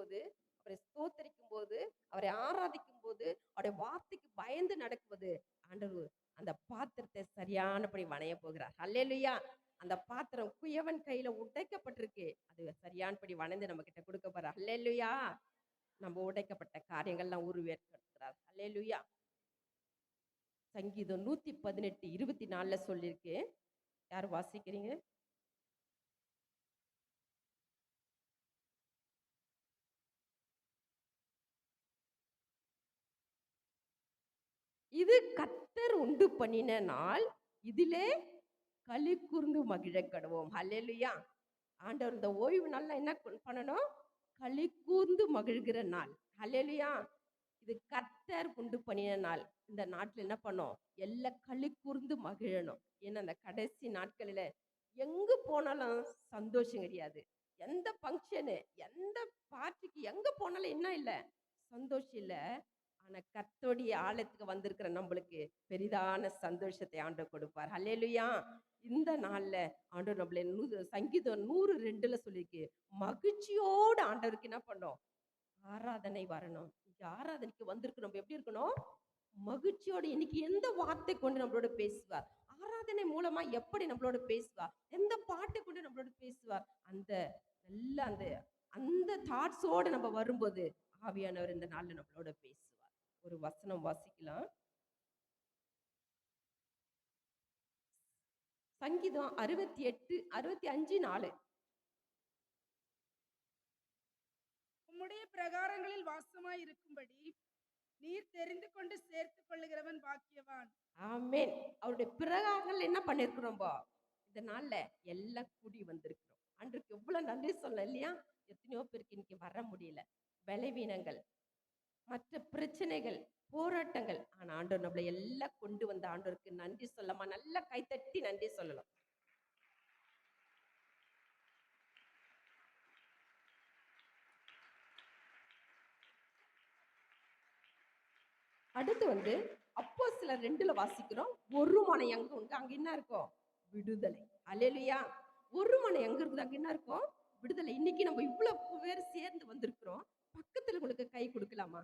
போது அவரை ஸ்தோத்தரிக்கும் போது அவரை ஆராதிக்கும் போது அவருடைய வார்த்தைக்கு பயந்து நடக்கும்போது ஆண்டவர் அந்த பாத்திரத்தை சரியானபடி வணைய போகிறார். அல்லேலுயா! அந்த பாத்திரம் குயவன் கையில உடைக்கப்பட்டிருக்கு. அது சரியானபடி வணைந்து நம்ம கிட்ட கொடுக்க போறார். அல்லேலுயா! நம்ம உடைக்கப்பட்ட காரியங்கள்லாம் உருவேற்கிறார் அல்லேலுயா! சங்கீதம் நூத்தி பதினெட்டு இருபத்தி நாலுல சொல்லியிருக்கு. யார் வாசிக்கிறீங்க? இது கத்தர் உண்டு பண்ணின நாள். இதிலே களி கூர்ந்து மகிழ கடுவோம். ஆண்டவர் இந்த ஓய்வு நாள்ல என்ன பண்ணணும்? களி கூர்ந்து மகிழ்கிற நாள். ஹல்லேலூயா இது கத்தர் உண்டு பண்ணின நாள். இந்த நாட்டில் என்ன பண்ணோம்? எல்லாம் களி கூர்ந்து மகிழணும். ஏன்னா அந்த கடைசி நாட்களில் எங்கு போனாலும் சந்தோஷம் கிடையாது. எந்த ஃபங்க்ஷனு எந்த பார்ட்டிக்கு எங்கே போனாலும் என்ன இல்லை? சந்தோஷம் இல்லை. ஆனால் கத்தோடைய ஆலயத்துக்கு வந்திருக்கிற நம்மளுக்கு பெரிதான சந்தோஷத்தை ஆண்டு கொடுப்பார். ஹல்லேலூயா இந்த நாளில் ஆண்டவர் நம்மளை நூறு சங்கீதம் நூறு ரெண்டுல சொல்லியிருக்கு. மகிழ்ச்சியோடு ஆண்டவருக்கு என்ன பண்ணோம்? ஆராதனை வரணும். இங்க ஆராதனைக்கு வந்திருக்கு நம்ம எப்படி இருக்கணும்? மகிழ்ச்சியோடு இன்னைக்கு எந்த வார்த்தை கொண்டு நம்மளோட பேசுவார்? ஆராதனை மூலமா எப்படி நம்மளோட பேசுவார்? எந்த பாட்டை கொண்டு நம்மளோட பேசுவார்? அந்த நல்ல அந்த அந்த தாட்ஸோடு நம்ம வரும்போது ஆவியானவர் இந்த நாளில் நம்மளோட பேசி ஒரு வசனம் வாசிக்கலாம். சங்கீதம் அறுபத்தி எட்டு அறுபத்தி அஞ்சு நாலு. உம்முடைய பிரகாரங்களில் வாசமாய் இருக்கும்படி நீர் தெரிந்து கொண்டு சேர்த்து கொள்ளுகிறவன் பாக்கியவான். ஆமென். அவருடைய பிரகாரங்கள் என்ன பண்ணிருக்கிறோம்போ? இந்த நாள்ல எல்லாம் கூடி வந்திருக்கிறோம். அன்றைக்கு எவ்வளவு நன்றி சொல்ல இல்லையா எத்தனையோ பேருக்கு இன்னைக்கு வர முடியல. பலவீனங்கள். மற்ற பிரச்சனைகள் போராட்டங்கள். ஆனா ஆண்டவர் நம்மளை எல்லாம் கொண்டு வந்த ஆண்டவருக்கு நன்றி சொல்லமா? நல்லா கைத்தட்டி நன்றி சொல்லலாம் அடுத்து வந்து அப்போ சில ரெண்டுல வாசிக்கிறோம். ஒரு மனை எங்க உண்டு. அங்க என்ன இருக்கும்? விடுதலை. அலையலுயா ஒரு மனை எங்க இருக்குது அங்க என்ன இருக்கும்? விடுதலை. இன்னைக்கு நம்ம இவ்வளவு பேர் சேர்ந்து வந்திருக்கிறோம். பக்கத்துல உங்களுக்கு கை கொடுக்கலாமா?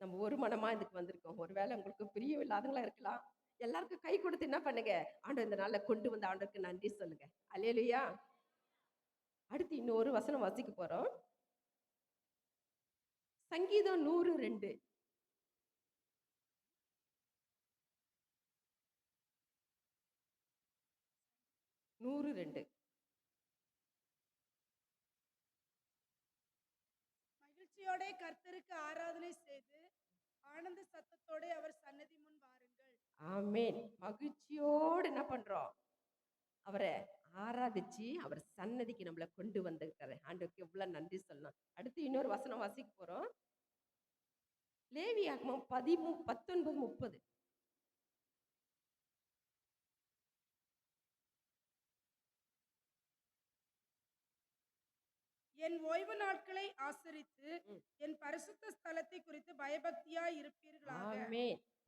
நம்ம ஒரு மனமா இதுக்கு வந்திருக்கோம். ஒருவேளை உங்களுக்கு பிரியம் இல்லாதவங்களா இருக்கலாம். எல்லாருக்கும் கை கொடுத்து என்ன பண்ணுங்க? ஆண்டவர் இந்த நாள்ல கொண்டு வந்த ஆண்டவருக்கு நன்றி சொல்லுங்க. அலையலையா அடுத்து இன்னொரு வசனம் வாசிக்க போறோம். சங்கீதம் நூறு ரெண்டு. நூறு ரெண்டு. மகிழ்ச்சியோட கர்த்தருக்கு ஆராதனை செய்து ஆனந்த சத்தத்தோட அவர் சன்னதி முன் வாருங்கள். ஆமேன். மகிழ்ச்சியோடு என்ன பண்றோம்? அவரை ஆராதிச்சு அவர் சன்னதிக்கு நம்மளை கொண்டு வந்திருக்காரு ஆண்டுக்கு எவ்வளவு நன்றி சொல்லலாம் அடுத்து இன்னொரு வசனம் வாசிக்க போறோம். லேவியாகமம் பதிமூ பத்தொன்பது முப்பது. என் ஓய்வு நாட்களை ஆசரித்து. என் பரிசுத்த ஸ்தலத்தை குறித்து பயபக்தியாய் இருப்பீர்களாக.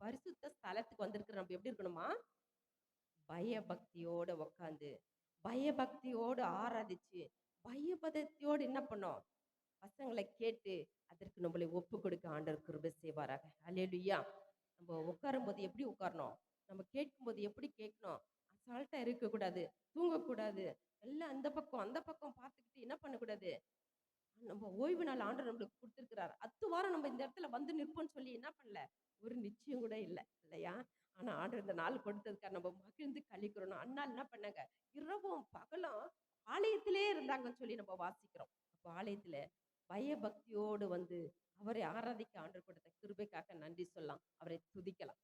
பரிசுத்த ஸ்தலத்துக்கு வந்திருக்கிற நம்ம எப்படி இருக்கணுமா? பயபக்தியோட உக்காந்து பயபக்தியோடு ஆராதிச்சு பயபக்தியோடு என்ன பண்ணோம்? பசங்களை கேட்டு அதற்கு நம்மளை ஒப்பு கொடுக்க ஆண்டவர் கிருபை செய்வாராக. அல்லேலுயா நம்ம உட்காரும்போது எப்படி உட்காரணும்? நம்ம கேட்கும்போது எப்படி கேட்கணும்? அசால்ட்டா இருக்கக்கூடாது தூங்கக்கூடாது எல்லாம் அந்த பக்கம் அந்த பக்கம் பார்த்துக்கிட்டு என்ன பண்ணக்கூடாது? நம்ம ஓய்வு நாள் ஆண்டவர் நம்மளுக்கு கொடுத்துருக்கிறார். அத்து வாரம் நம்ம இந்த இடத்துல வந்து நிற்போம்னு சொல்லி என்ன பண்ணல? ஒரு நிச்சயம் கூட இல்லை இல்லையா? ஆனா ஆண்டு இந்த நாள் கொடுத்ததுக்காக நம்ம மகிழ்ந்து கழிக்கிறோம். அண்ணா என்ன பண்ணாங்க? இரவும் பகலும் ஆலயத்திலே இருந்தாங்கன்னு சொல்லி நம்ம வாசிக்கிறோம். அப்போ ஆலயத்துல பயபக்தியோடு வந்து அவரை ஆராதிக்க ஆண்டு கொடுத்த கிருபைக்காக நன்றி சொல்லலாம். அவரை துதிக்கலாம்.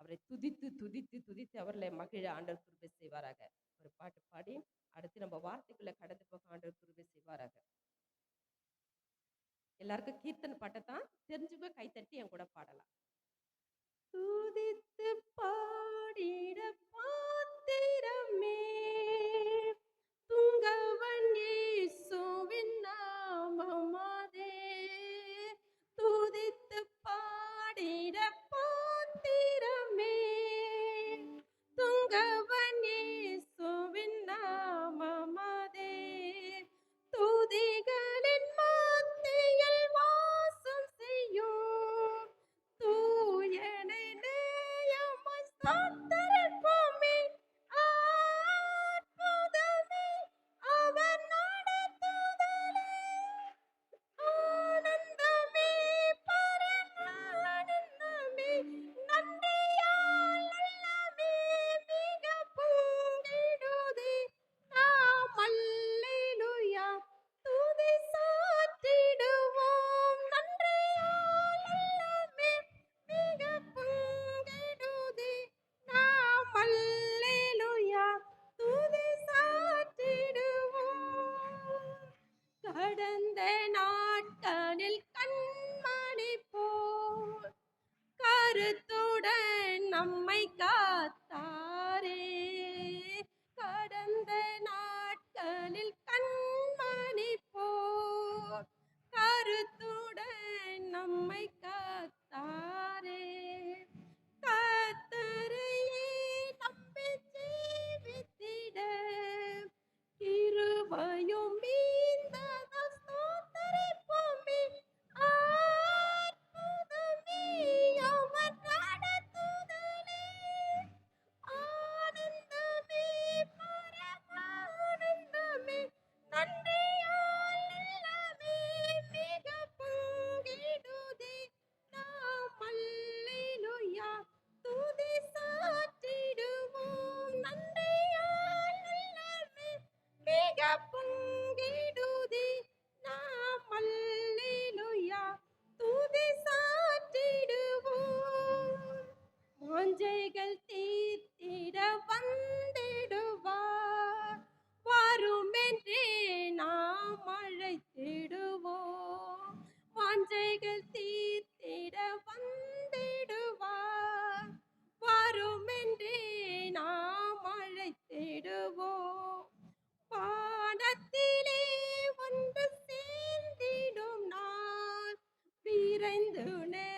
அவரை துதித்து துதித்து துதித்து அவர்களை மகிழ ஆண்டவர் கிருபை செய்வாராக. ஒரு பாட்டு பாடி அடுத்து நம்ம வார்த்தைக்குள்ள கடந்து போக ஆண்டவர் கிருபை செய்வாராக. எல்லாருக்கும் கீர்த்தனை பாட்டை தான் தெரிஞ்சுக்க கைத்தட்டி என் கூட பாடலாம். துதித்து பாடிட பாத்திர 妈的 கருத்துடன் நம்மை காத்தாரே. கடந்த நாட்களில் கண்மணி போல் கருத்துடன் நம்மை காத்தாரே. கத்தரையே நம்பி ஜீவித்திட கிருபையும் மீந்தத 그 러.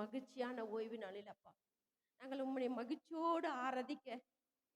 மகிழ்ச்சியான ஓய்வு நாளில் அப்பா. நாங்கள் உம்முடைய மகிழ்ச்சியோடு ஆராதிக்க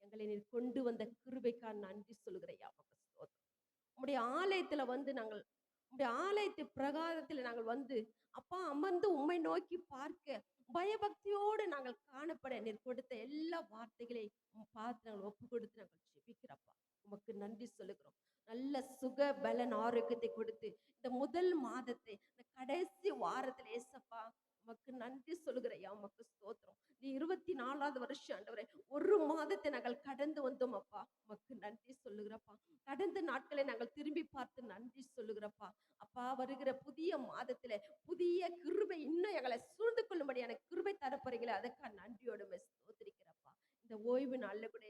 எங்களை நீர் கொண்டு வந்த கிருபைக்கா நன்றி சொல்கிறையா ஸ்தோத்திரம். உம்முடைய ஆலயத்துல வந்து நாங்கள் உம்முடைய ஆலயத்து பிரகாரத்தில் நாங்கள் வந்து அப்பா அமர்ந்து உம்மை நோக்கி பார்க்க பயபக்தியோடு நாங்கள் காணப்பட நீர் கொடுத்த எல்லா வார்த்தைகளையும் பார்த்து நாங்கள் ஒப்பு கொடுத்து நாங்கள் ஜெபிக்கிறப்பா உமக்கு நன்றி சொல்லுகிறோம். நல்ல சுக பலன் ஆரோக்கியத்தை கொடுத்து இந்த முதல் மாதத்தை இந்த கடைசி வாரத்தில் ஏசப்பா உமக்கு நன்றி சொல்லுகிறையா உமக்கு ஸ்தோத்திரம். நீ இருபத்தி நாலாவது வருஷம் ஆண்டவரே ஒரு மாதத்தை நாங்கள் கடந்து வந்தோம் அப்பா. உமக்கு நன்றி சொல்லுகிறப்பா. கடந்த நாட்களை நாங்கள் திரும்பி பார்த்து நன்றி சொல்லுகிறப்பா. அப்பா வருகிற புதிய மாதத்துல புதிய கிருபை இன்னும் எங்களை சூழ்ந்து கொள்ளும்படியான கிருபை தரப்போறீங்களே அதுக்காக நன்றியோடு ஸ்தோத்திரிக்கிறப்பா. இந்த ஓய்வு நாளில் கூட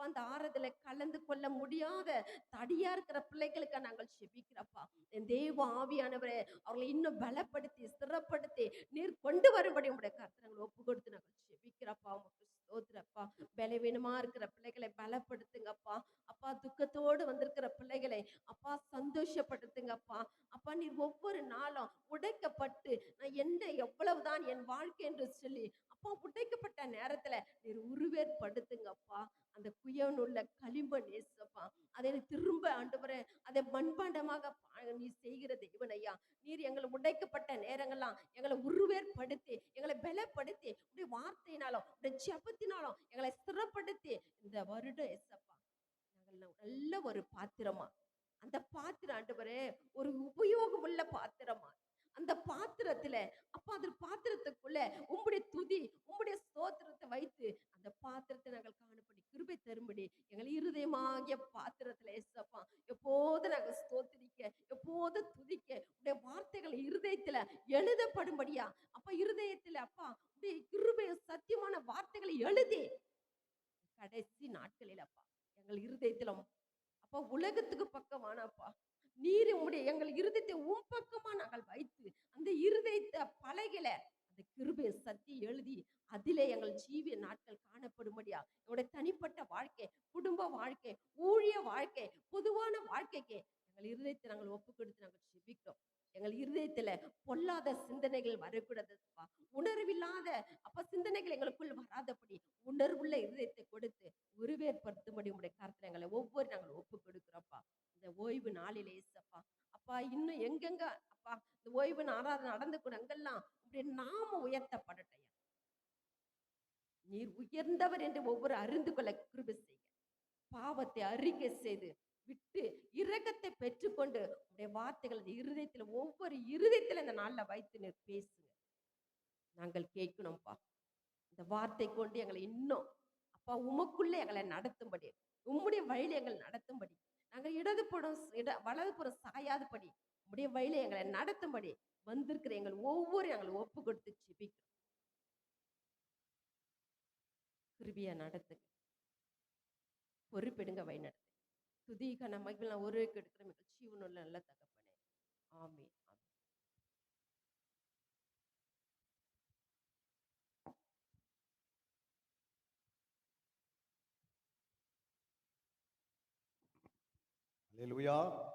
அப்பா அந்த ஆறுதல கலந்து கொள்ள முடியாத தடியா இருக்கிற பிள்ளைகளுக்கு நாங்கள் செபிக்கிறப்பா. என் தேவ ஆவியானவரே அவர்களை இன்னும் பலப்படுத்தி ஸ்திரப்படுத்தி நீர் கொண்டு வரும்படி உங்களுடைய கருத்தனங்களை ஒப்பு கொடுத்து நாங்கள் செபிக்கிறப்பா. உங்களுக்கு ஸ்தோத்திரப்பா. பலவீனமா இருக்கிற பிள்ளைகளை பலப்படுத்துங்கப்பா. அப்பா துக்கத்தோடு வந்திருக்கிற பிள்ளைகளை அப்பா சந்தோஷப்படுத்துங்கப்பா. அப்பா நீர் ஒவ்வொரு நாளும் உடைக்கப்பட்டு நான் என்ன எவ்வளவுதான் என் வாழ்க்கை என்று சொல்லி அப்பா உடைக்கப்பட்ட நேரத்துல நீர் உருவேற்படுத்துங்கப்பா. அந்த குயனுள்ள களிம்ப நேசப்பா. அதை நீ திரும்ப ஆண்டவரே அதை மண்பாண்டமாக பா- நீ செய்கிற தெய்வன் ஐயா நீர் எங்களை உடைக்கப்பட்ட நேரங்கள்லாம் எங்களை உருவேற்படுத்தி எங்களை பலப்படுத்தி உடைய வார்த்தையினாலும் உடைய ஜெபத்தினாலும் எங்களை ஸ்திரப்படுத்தி இந்த வருடம் எசப்பா நாங்கள் நல்ல ஒரு பாத்திரமா. அந்த பாத்திரம் ஆண்டவரே ஒரு உபயோகமுள்ள பாத்திரமா. அந்த பாத்திரத்துல அப்ப அந்த பாத்திரத்துக்குள்ள உங்களுடைய துதி உங்களுடைய ஸ்தோத்திரத்தை வைத்து அந்த பாத்திரத்தை நாங்கள் காணப்படி கிருபை தரும்படி எங்களை இருதயமாகிய பாத்திரத்துல ஏசப்பா எப்போது நாங்கள் ஸ்தோத்திரிக்க எப்போது துதிக்க உடைய வார்த்தைகள் இருதயத்துல எழுதப்படும்படியா அப்ப இருதயத்துல அப்பா உடைய கிருபைய சத்தியமான வார்த்தைகளை எழுதி கடைசி நாட்களில் அப்பா எங்கள் இருதயத்துல அப்பா உலகத்துக்கு பக்கமானப்பா நீர் உம்முடைய எங்கள் இருதயத்தை உன் பக்கமா நாங்கள் வைத்து அந்த இருதயத்தை பழகில அந்த கிருபை சத்தி எழுதி அதிலே எங்கள் ஜீவிய நாட்கள் காணப்படும்படியா என்னுடைய தனிப்பட்ட வாழ்க்கை குடும்ப வாழ்க்கை ஊழிய வாழ்க்கை பொதுவான வாழ்க்கைக்கு எங்கள் இருதயத்தை நாங்கள் ஒப்பு கொடுத்து நாங்கள் செபிக்கிறோம் எங்கள் இருதயத்துல பொல்லாத சிந்தனைகள் வரக்கூடாதுப்பா. உணர்வில்லாத அப்ப சிந்தனைகள் எங்களுக்குள் வராதபடி உணர்வுள்ள இருதயத்தை கொடுத்து உருவேற்படுத்தும்படி உங்களுடைய கருத்துல எங்களை ஒவ்வொரு நாங்கள் ஒப்பு கொடுக்குறோம்ப்பா இந்த ஓய்வு நாளிலே ஏசப்பா. அப்பா இன்னும் எங்கெங்க அப்பா இந்த ஓய்வு நாளாக நடந்து கூட அங்கெல்லாம் உங்களுடைய நாம உயர்த்தப்படட்டையா. நீர் உயர்ந்தவர் என்று ஒவ்வொரு அறிந்து கொள்ள கிருபை செய்ய பாவத்தை அறிக்கை செய்து விட்டு இரக்கத்தை பெற்றுக்கொண்டு உடைய வார்த்தைகள் அந்த இருதயத்துல ஒவ்வொரு இருதயத்துல இந்த நாள்ல வைத்து பேசுங்க. நாங்கள் கேட்கணும்ப்பா இந்த வார்த்தை கொண்டு எங்களை இன்னும் அப்பா உமக்குள்ள எங்களை நடத்தும்படி உம்முடைய வழியில எங்களை நடத்தும்படி நாங்கள் இடதுபுறம் இட வலதுபுறம் சாயாதபடி உம்முடைய வழியில எங்களை நடத்தும்படி வந்திருக்கிற எங்கள் ஒவ்வொரு எங்களை ஒப்பு கொடுத்து செபிக்கிறோம் கிருபியா நடத்துங்க. பொறுப்பெடுங்க வழி நடத்து நடத்துங்க துதிக நான் ஒரு எடுக்கிற மிக ஜீவனுள்ள நல்ல தகப்பனே. ஆமே ஆமே அல்லேலூயா